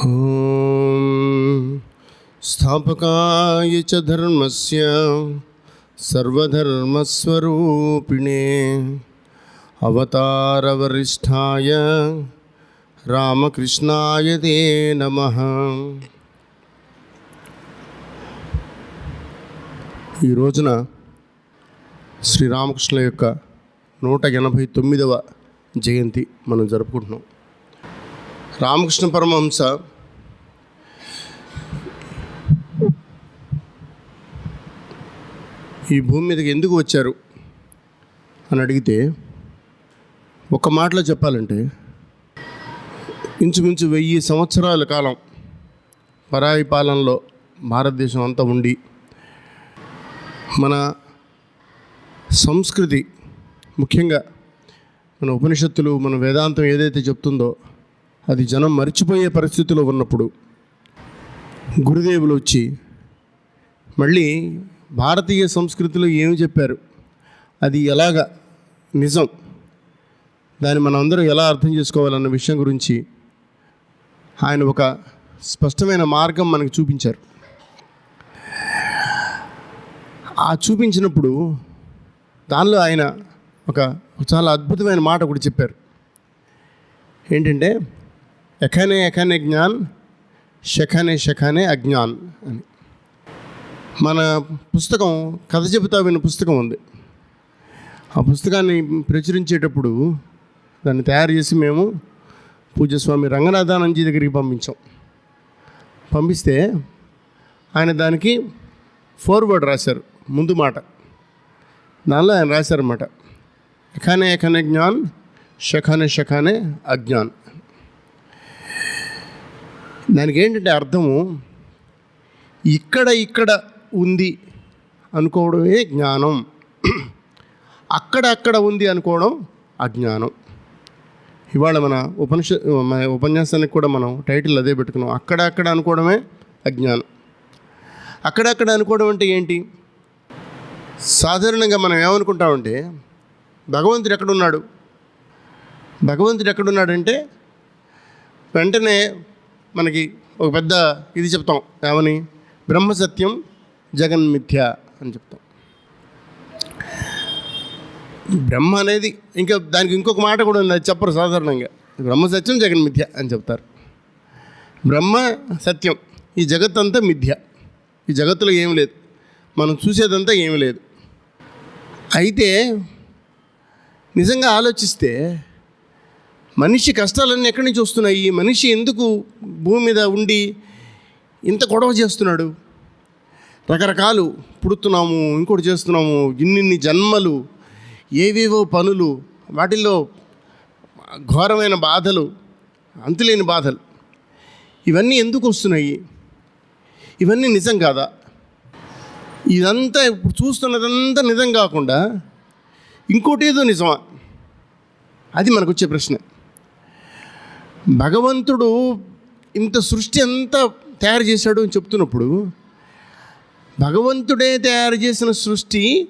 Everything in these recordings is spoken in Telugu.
ॐ स्थापकाय च धर्मस्य सर्वधर्मस्वरूपिणे अवतारवरिष्ठाय రామకృష్ణాయ తే నమ ఈ రోజున శ్రీరామకృష్ణ యొక్క నూట ఎనభై తొమ్మిదవ జయంతి మనం జరుపుకుంటున్నాం రామకృష్ణ పరమహంస. ఈ భూమి మీదకి ఎందుకు వచ్చారు? అని అడిగితే ఒక మాటలో చెప్పాలంటే ఇంచుమించు వెయ్యి సంవత్సరాల కాలం పరాయి పాలనలో భారతదేశం అంతా ఉండి మన సంస్కృతి ముఖ్యంగా మన ఉపనిషత్తులు మన వేదాంతం ఏదైతే చెప్తుందో అది జనం మర్చిపోయే పరిస్థితిలో ఉన్నప్పుడు గురుదేవులు వచ్చి మళ్ళీ భారతీయ సంస్కృతిలో ఏమి చెప్పారు? అది ఎలాగ? నిజం. దాన్ని మనం అందరం ఎలా అర్థం చేసుకోవాలన్న విషయం గురించి ఆయన ఒక స్పష్టమైన మార్గం మనకు చూపించారు. ఆ చూపించినప్పుడు దానిలో ఆయన ఒక చాలా అద్భుతమైన మాట కూడా చెప్పారు. ఏంటంటే ఎఖనే ఎఖనే జ్ఞాన్ శఖనే శఖనే అజ్ఞాన్ అని. మన పుస్తకం కథ చెబుతా విన్న పుస్తకం ఉంది. ఆ పుస్తకాన్ని ప్రచురించేటప్పుడు దాన్ని తయారు చేసి మేము పూజస్వామి రంగనాథానందజీ దగ్గరికి పంపించాం. పంపిస్తే ఆయన దానికి ఫార్వర్డ్ రాశారు ముందు మాట. దానిలో ఆయన రాశారన్నమాట ఎఖానే ఎఖనే జ్ఞాన్ శఖానే షఖానే అజ్ఞాన్. దానికి ఏంటంటే అర్థము ఇక్కడ ఇక్కడ ఉంది అనుకోవడమే జ్ఞానం. అక్కడ అక్కడ ఉంది అనుకోవడం అజ్ఞానం. ఇవాళ మన ఉపనిష మన ఉపన్యాసానికి కూడా మనం టైటిల్ అదే పెట్టుకున్నాం. అక్కడ అక్కడ అనుకోవడమే అజ్ఞానం. అక్కడక్కడ అనుకోవడం అంటే ఏంటి? సాధారణంగా మనం ఏమనుకుంటామంటే భగవంతుడు ఎక్కడున్నాడు భగవంతుడు ఎక్కడున్నాడంటే వెంటనే మనకి ఒక పెద్ద ఇది చెప్తాం. ఏమని? బ్రహ్మసత్యం జగన్మిథ్య అని చెప్తాం. బ్రహ్మ అనేది ఇంకా దానికి ఇంకొక మాట కూడా ఉంది అది చెప్పరు సాధారణంగా. బ్రహ్మ సత్యం జగన్ మిథ్య అని చెప్తారు. బ్రహ్మ సత్యం ఈ జగత్ అంతా మిథ్య. ఈ జగత్తులో ఏమి లేదు. మనం చూసేదంతా ఏమి లేదు. అయితే నిజంగా ఆలోచిస్తే మనిషి కష్టాలన్నీ ఎక్కడి నుంచి వస్తున్నాయి? మనిషి ఎందుకు భూమి మీద ఉండి ఇంత గొడవ చేస్తున్నాడు? రకరకాలు పుడుతున్నాము ఇంకోటి చేస్తున్నాము ఇన్నిన్ని జన్మలు ఏవేవో పనులు వాటిల్లో ఘోరమైన బాధలు అంతులేని బాధలు. ఇవన్నీ ఎందుకు వస్తున్నాయి? ఇవన్నీ నిజం కాదా? ఇదంతా ఇప్పుడు చూస్తున్నదంతా నిజం కాకుండా ఇంకోటి ఏదో నిజమా? అది మనకు వచ్చే ప్రశ్న. భగవంతుడు ఇంత సృష్టి అంతా తయారు చేశాడు అని చెప్తున్నప్పుడు భగవంతుడే తయారు చేసిన సృష్టి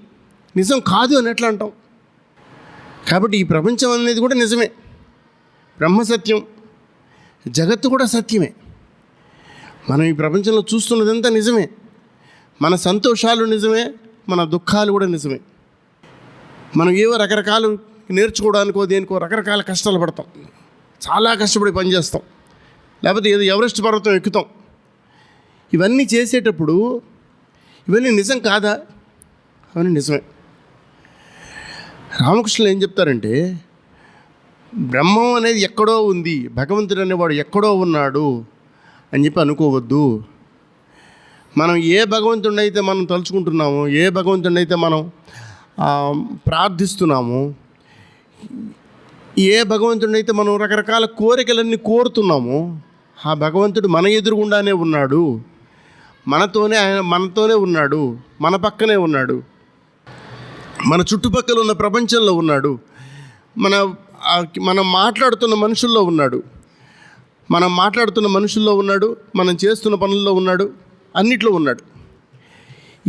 నిజం కాదు అని ఎట్లా అంటాం? కాబట్టి ఈ ప్రపంచం అనేది కూడా నిజమే. బ్రహ్మసత్యం జగత్తు కూడా సత్యమే. మనం ఈ ప్రపంచంలో చూస్తున్నదంతా నిజమే. మన సంతోషాలు నిజమే మన దుఃఖాలు కూడా నిజమే. మనం ఏవో రకరకాలు నేర్చుకోవడానికో దేనికో రకరకాల కష్టాలు పడతాం. చాలా కష్టపడి పనిచేస్తాం. లేకపోతే ఏదో ఎవరెస్ట్ పర్వతం ఎక్కుతాం. ఇవన్నీ చేసేటప్పుడు ఇవన్నీ నిజం కాదా? అవన్నీ నిజమే. రామకృష్ణులు ఏం చెప్తారంటే బ్రహ్మం అనేది ఎక్కడో ఉంది భగవంతుడు అనేవాడు ఎక్కడో ఉన్నాడు అని చెప్పి అనుకోవద్దు. మనం ఏ భగవంతుడిని అయితే మనం తలుచుకుంటున్నామో ఏ భగవంతుడిని అయితే మనం ప్రార్థిస్తున్నాము ప్రార్థిస్తున్నామో ఏ భగవంతుడిని అయితే మనం రకరకాల కోరికలన్నీ కోరుతున్నామో ఆ భగవంతుడు మన ఎదురుగుండానే ఉన్నాడు. మనతోనే ఆయన మనతోనే ఉన్నాడు. మన పక్కనే ఉన్నాడు. మన చుట్టుపక్కల ఉన్న ప్రపంచంలో ఉన్నాడు. మన మనం మాట్లాడుతున్న మనుషుల్లో ఉన్నాడు. మనం మాట్లాడుతున్న మనుషుల్లో ఉన్నాడు. మనం చేస్తున్న పనుల్లో ఉన్నాడు. అన్నిట్లో ఉన్నాడు.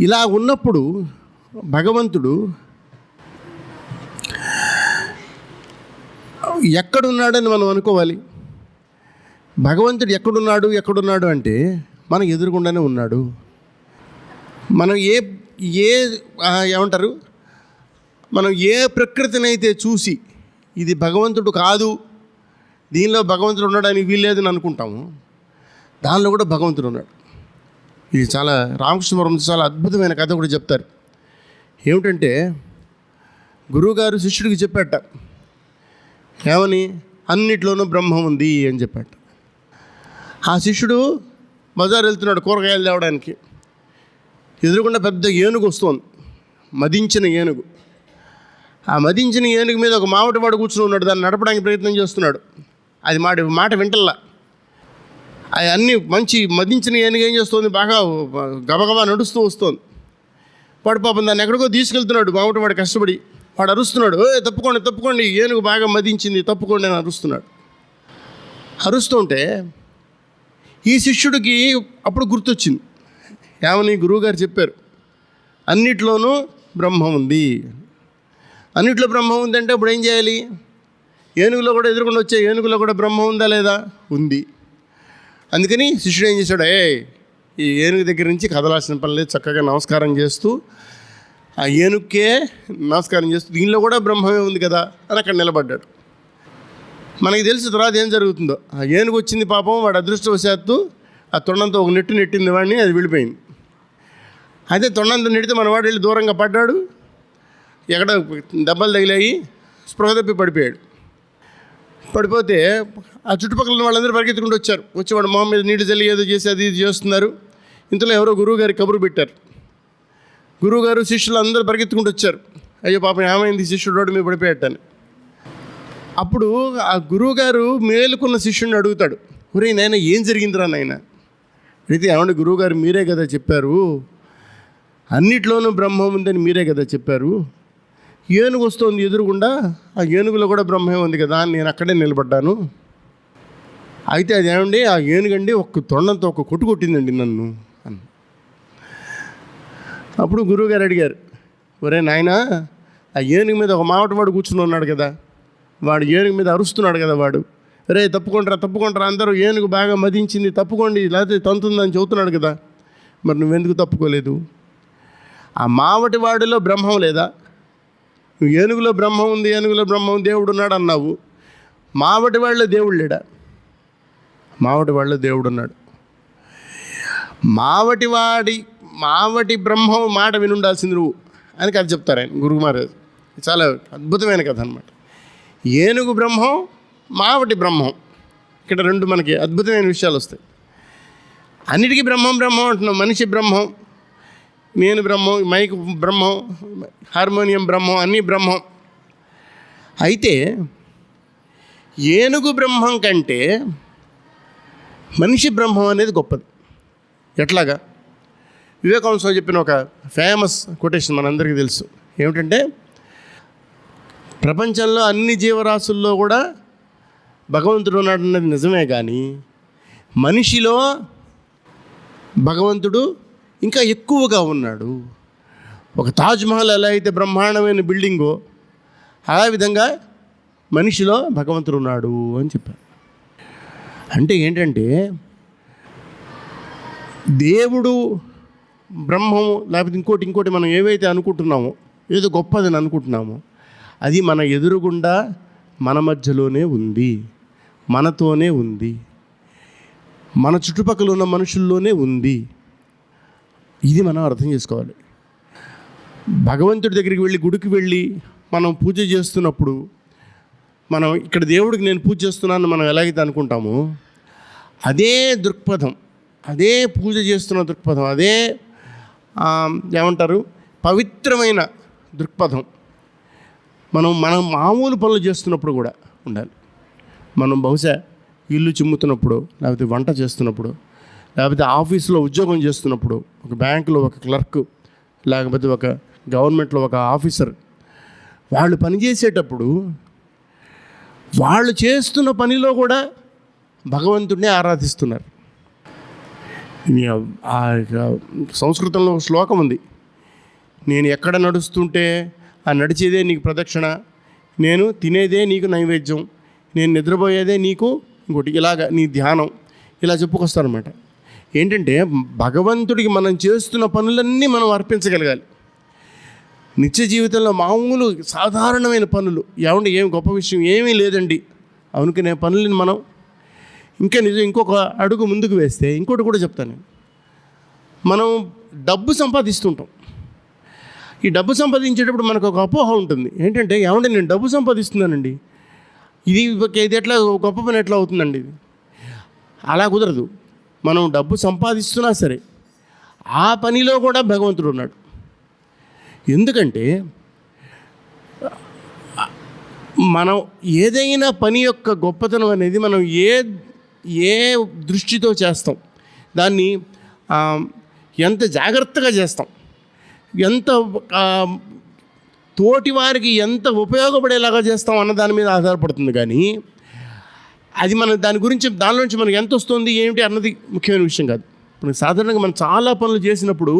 ఇలా ఉన్నప్పుడు భగవంతుడు ఎక్కడున్నాడని మనం అనుకోవాలి. భగవంతుడు ఎక్కడున్నాడు ఎక్కడున్నాడు అంటే మనం ఎదురుగుండానే ఉన్నాడు. మనం ఏ ఏ ఏమంటారు? మనం ఏ ప్రకృతిని అయితే చూసి ఇది భగవంతుడు కాదు దీనిలో భగవంతుడు ఉండడానికి వీల్లేదని అనుకుంటాము దానిలో కూడా భగవంతుడు ఉన్నాడు. ఇది చాలా రామకృష్ణవరం చాలా అద్భుతమైన కథ కూడా చెప్తారు. ఏమిటంటే గురువుగారు శిష్యుడికి చెప్పాట ఏమని? అన్నిట్లోనూ బ్రహ్మ ఉంది అని చెప్పాడు. ఆ శిష్యుడు బజార్ వెళ్తున్నాడు కూరగాయలు తేవడానికి. ఎదురుకుండా పెద్ద ఏనుగు వస్తోంది. మదించిన ఏనుగు. ఆ మదించిన ఏనుగు మీద ఒక మామిటివాడు కూర్చుని ఉన్నాడు. దాన్ని నడపడానికి ప్రయత్నం చేస్తున్నాడు. అది మాట మాట వింటల్లా. అది అన్నీ మంచి మదించిన ఏనుగు ఏం చేస్తుంది? బాగా గబగబా నడుస్తూ వస్తుంది. వాడు పాపం దాన్ని ఎక్కడికో తీసుకెళ్తున్నాడు. మామిడి కష్టపడి వాడు అరుస్తున్నాడు తప్పుకోండి తప్పుకోండి ఏనుగు బాగా మదించింది తప్పుకోండి అని అరుస్తున్నాడు. అరుస్తుంటే ఈ శిష్యుడికి అప్పుడు గుర్తొచ్చింది. ఏమని? గురువుగారు చెప్పారు అన్నిట్లోనూ బ్రహ్మ ఉంది. అన్నిట్లో బ్రహ్మ ఉందంటే ఇప్పుడు ఏం చేయాలి? ఏనుగులో కూడా ఎదుర్కొని వచ్చే ఏనుగులో కూడా బ్రహ్మ ఉందా లేదా? ఉంది. అందుకని శిష్యుడు ఏం చేశాడు ఏ ఈ ఏనుగు దగ్గర నుంచి కదలాల్సిన పని లేదు చక్కగా నమస్కారం చేస్తూ ఆ ఏనుగుకే నమస్కారం చేస్తూ దీనిలో కూడా బ్రహ్మమే ఉంది కదా అని అక్కడ నిలబడ్డాడు. మనకి తెలుసు తర్వాత ఏం జరుగుతుందో ఆ ఏనుగు వచ్చింది పాపం వాడు అదృష్టవశాత్తు ఆ తొండంతో ఒక నెట్టు నెట్టింది వాడిని అది వెళ్ళిపోయింది అయితే తొండంతో నెడితే మన వాడు వెళ్ళి దూరంగా పడ్డాడు ఎక్కడ దెబ్బలు తగిలాయి స్పృహ తప్పి పడిపోయాడు. పడిపోతే ఆ చుట్టుపక్కల వాళ్ళందరూ పరిగెత్తుకుంటూ వచ్చారు. వచ్చి వాడు మొహం మీద నీళ్ళు చల్లి ఏదో చేసి అది ఇది చేస్తున్నారు. ఇంతలో ఎవరో గురువు గారి కబురు పెట్టారు. గురువుగారు శిష్యులు అందరూ పరిగెత్తుకుంటూ వచ్చారు. అయ్యో పాపం ఏమైంది? శిష్యుడు రోడ్డు మీద పడిపోయాడని అప్పుడు ఆ గురువుగారు మేలుకున్న శిష్యుడిని అడుగుతాడు. ఒరే నాయన ఏం జరిగిందిరా నాయన? అయితే ఏమంటే గురువుగారు మీరే కదా చెప్పారు. అన్నిట్లోనూ బ్రహ్మం ఉందని మీరే కదా చెప్పారు. ఏనుగు వస్తోంది ఎదురుగుండా ఆ ఏనుగులో కూడా బ్రహ్మే ఉంది కదా అని నేను అక్కడే నిలబడ్డాను. అయితే అది ఏమండి ఆ ఏనుగండి ఒక్క తొండంతో ఒక కొట్టు కొట్టిందండి నన్ను. అప్పుడు గురువుగారు అడిగారు ఒరే నాయనా ఆ ఏనుగు మీద ఒక మావటవాడు కూర్చుని ఉన్నాడు కదా వాడు ఏనుగు మీద అరుస్తున్నాడు కదా వాడు. రే తప్పుకుంటారా తప్పుకుంటారా అందరూ ఏనుగు బాగా మదించింది తప్పుకోండి లేకపోతే తంతుందని చెబుతున్నాడు కదా. మరి నువ్వెందుకు తప్పుకోలేదు? ఆ మావటి వాడిలో బ్రహ్మం లేదా? నువ్వు ఏనుగులో బ్రహ్మం ఉంది ఏనుగులో బ్రహ్మం దేవుడు ఉన్నాడు అన్నావు. మావటి వాళ్ళ దేవుడు లేడా? మావటి వాళ్ళ దేవుడు ఉన్నాడు. మావటి వాడి మావటి బ్రహ్మం మాట వినుండాల్సింది నువ్వు అని కథ చెప్తారు ఆయన గురువు మహారాజ్ చాలా అద్భుతమైన కథ అనమాట ఏనుగు బ్రహ్మం మావటి బ్రహ్మం. ఇక్కడ రెండు మనకి అద్భుతమైన విషయాలు వస్తాయి. అన్నిటికీ బ్రహ్మం బ్రహ్మం అంటున్నాం. మనిషి బ్రహ్మం నేను బ్రహ్మం మైక్ బ్రహ్మం హార్మోనియం బ్రహ్మం అన్నీ బ్రహ్మం. అయితే ఏనుగు బ్రహ్మం కంటే మనిషి బ్రహ్మం అనేది గొప్పది. ఎట్లాగా? వివేకానంద చెప్పిన ఒక ఫేమస్ కొటేషన్ మనందరికీ తెలుసు. ఏమిటంటే ప్రపంచంలో అన్ని జీవరాశుల్లో కూడా భగవంతుడు ఉన్నాడు అన్నది నిజమే కానీ మనిషిలో భగవంతుడు ఇంకా ఎక్కువగా ఉన్నాడు. ఒక తాజ్మహల్ ఎలా అయితే బ్రహ్మాండమైన బిల్డింగో ఆ విధంగా మనిషిలో భగవంతుడు ఉన్నాడు అని చెప్పారు. అంటే ఏంటంటే దేవుడు బ్రహ్మము లేకపోతే ఇంకోటి ఇంకోటి మనం ఏవైతే అనుకుంటున్నామో ఏదో గొప్పదని అనుకుంటున్నామో అది మన ఎదురుగుండా మన మధ్యలోనే ఉంది మనతోనే ఉంది మన చుట్టుపక్కల ఉన్న మనుషుల్లోనే ఉంది. ఇది మనం అర్థం చేసుకోవాలి. భగవంతుడి దగ్గరికి వెళ్ళి గుడికి వెళ్ళి మనం పూజ చేస్తున్నప్పుడు మనం ఇక్కడ దేవుడికి నేను పూజ చేస్తున్నాను మనం ఎలాగైతే అనుకుంటామో అదే దృక్పథం అదే పూజ చేస్తున్న దృక్పథం అదే ఏమంటారు? పవిత్రమైన దృక్పథం. మనం మనం మామూలు పనులు చేస్తున్నప్పుడు కూడా ఉండాలి. మనం బహుశా ఇల్లు చిమ్ముతున్నప్పుడు లేకపోతే వంట చేస్తున్నప్పుడు లేకపోతే ఆఫీసులో ఉద్యోగం చేస్తున్నప్పుడు ఒక బ్యాంకులో ఒక క్లర్క్ లేకపోతే ఒక గవర్నమెంట్లో ఒక ఆఫీసర్ వాళ్ళు పనిచేసేటప్పుడు వాళ్ళు చేస్తున్న పనిలో కూడా భగవంతుడిని ఆరాధిస్తున్నారు. ఇది ఆ యొక్క సంస్కృతంలో ఒక శ్లోకం ఉంది. నేను ఎక్కడ నడుస్తుంటే ఆ నడిచేదే నీకు ప్రదక్షిణ. నేను తినేదే నీకు నైవేద్యం. నేను నిద్రపోయేదే నీకు ఇంకోటి. ఇలాగ నీ ధ్యానం. ఇలా చెప్పుకొస్తారనమాట ఏంటంటే భగవంతుడికి మనం చేస్తున్న పనులన్నీ మనం అర్పించగలగాలి. నిత్య జీవితంలో మామూలు సాధారణమైన పనులు. ఏమంటే ఏం గొప్ప విషయం ఏమీ లేదండి. అనుకునే పనులని మనం ఇంకా నిజం ఇంకొక అడుగు ముందుకు వేస్తే ఇంకోటి కూడా చెప్తాను నేను. మనం డబ్బు సంపాదిస్తుంటాం. ఈ డబ్బు సంపాదించేటప్పుడు మనకు ఒక అపోహ ఉంటుంది. ఏంటంటే ఏమంటే నేను డబ్బు సంపాదిస్తున్నానండి? ఇది ఒక- ఇది ఎట్లా గొప్ప పని ఎట్లా అవుతుందండి ఇది? అలా కుదరదు. మనం డబ్బు సంపాదిస్తున్నా సరే ఆ పనిలో కూడా భగవంతుడు ఉన్నాడు. ఎందుకంటే మనం ఏదైనా పని యొక్క గొప్పతనం అనేది మనం ఏ ఏ దృష్టితో చేస్తాం? దాన్ని ఎంత జాగ్రత్తగా చేస్తాం? ఎంత తోటి వారికి ఎంత ఉపయోగపడేలాగా చేస్తాం అన్న దాని మీద ఆధారపడుతుంది కానీ అది మన దాని గురించి దాని నుంచి మనకు ఎంత వస్తుంది ఏమిటి అన్నది ముఖ్యమైన విషయం కాదు. మనకి సాధారణంగా మనం చాలా పనులు చేసినప్పుడు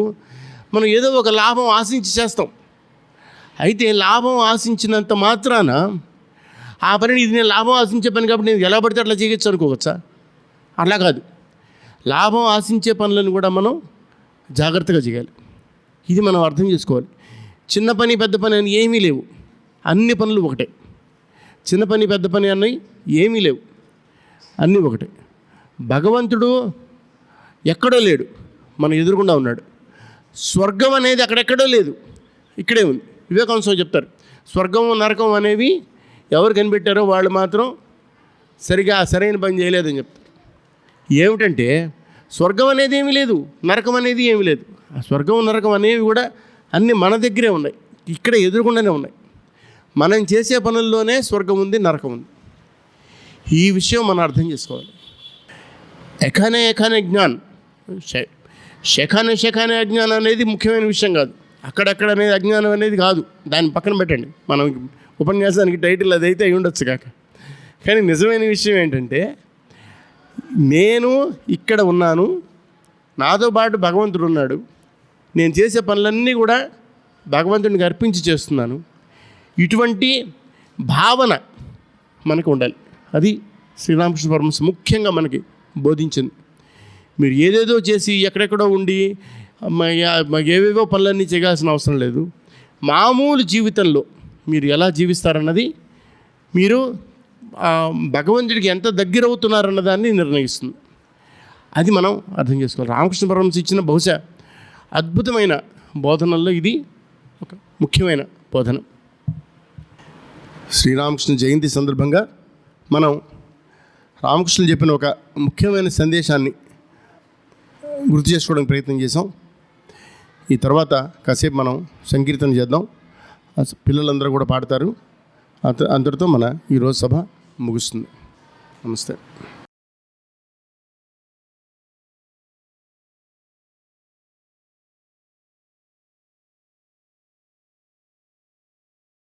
మనం ఏదో ఒక లాభం ఆశించి చేస్తాం. అయితే లాభం ఆశించినంత మాత్రాన ఆ పనిని ఇది నేను లాభం ఆశించే పని కాబట్టి నేను ఎలా పడితే అట్లా చేయొచ్చు అనుకోవచ్చా? అలా కాదు. లాభం ఆశించే పనులను కూడా మనం జాగ్రత్తగా చేయాలి. ఇది మనం అర్థం చేసుకోవాలి. చిన్న పని పెద్ద పని అని ఏమీ లేవు. అన్ని పనులు ఒకటే. చిన్న పని పెద్ద పని అన్నవి ఏమీ లేవు. అన్నీ ఒకటే. భగవంతుడు ఎక్కడో లేడు. మన ఎదురుగుండా ఉన్నాడు. స్వర్గం అనేది అక్కడెక్కడో లేదు. ఇక్కడే ఉంది. వివేకానంద చెప్తారు. స్వర్గం నరకం అనేవి ఎవరు కనిపెట్టారో వాళ్ళు మాత్రం సరిగా సరైన పని చేయలేదని చెప్తారు. ఏమిటంటే స్వర్గం అనేది ఏమీ లేదు నరకం అనేది ఏమీ లేదు. ఆ స్వర్గం నరకం అనేవి కూడా అన్నీ మన దగ్గరే ఉన్నాయి ఇక్కడ ఎదురుకుండానే ఉన్నాయి. మనం చేసే పనుల్లోనే స్వర్గం ఉంది నరకం ఉంది. ఈ విషయం మనం అర్థం చేసుకోవాలి. ఎఖానే ఎఖానే జ్ఞాన్. శఖానే శఖానే అజ్ఞానం అనేది ముఖ్యమైన విషయం కాదు. అక్కడక్కడ అనేది అజ్ఞానం అనేది కాదు. దాన్ని పక్కన పెట్టండి. మనం ఉపన్యాసానికి టైటిల్ అదైతే అయి ఉండొచ్చు కాక. కానీ నిజమైన విషయం ఏంటంటే నేను ఇక్కడ ఉన్నాను. నాతో పాటు భగవంతుడు ఉన్నాడు. నేను చేసే పనులన్నీ కూడా భగవంతుడికి అర్పించి చేస్తున్నాను. ఇటువంటి భావన మనకు ఉండాలి. అది శ్రీరామకృష్ణ పరమస్ ముఖ్యంగా మనకి బోధించింది. మీరు ఏదేదో చేసి ఎక్కడెక్కడో ఉండి ఏవేవో పనులన్నీ చేయాల్సిన అవసరం లేదు. మామూలు జీవితంలో మీరు ఎలా జీవిస్తారన్నది మీరు భగవంతుడికి ఎంత దగ్గర అవుతున్నారన్న దాన్ని నిర్ణయిస్తుంది. అది మనం అర్థం చేసుకోవాలి. రామకృష్ణ పరమహంస ఇచ్చిన బహుశా అద్భుతమైన బోధనల్లో ఇది ఒక ముఖ్యమైన బోధన. శ్రీరామకృష్ణ జయంతి సందర్భంగా మనం రామకృష్ణులు చెప్పిన ఒక ముఖ్యమైన సందేశాన్ని గుర్తు చేసుకోవడానికి ప్రయత్నం చేసాం ఈ తర్వాత కాసేపు మనం సంకీర్తన చేద్దాం. పిల్లలందరూ కూడా పాడతారు. అంత- అంతటితో మన ఈరోజు సభ ముగుస్తుంది. నమస్తే.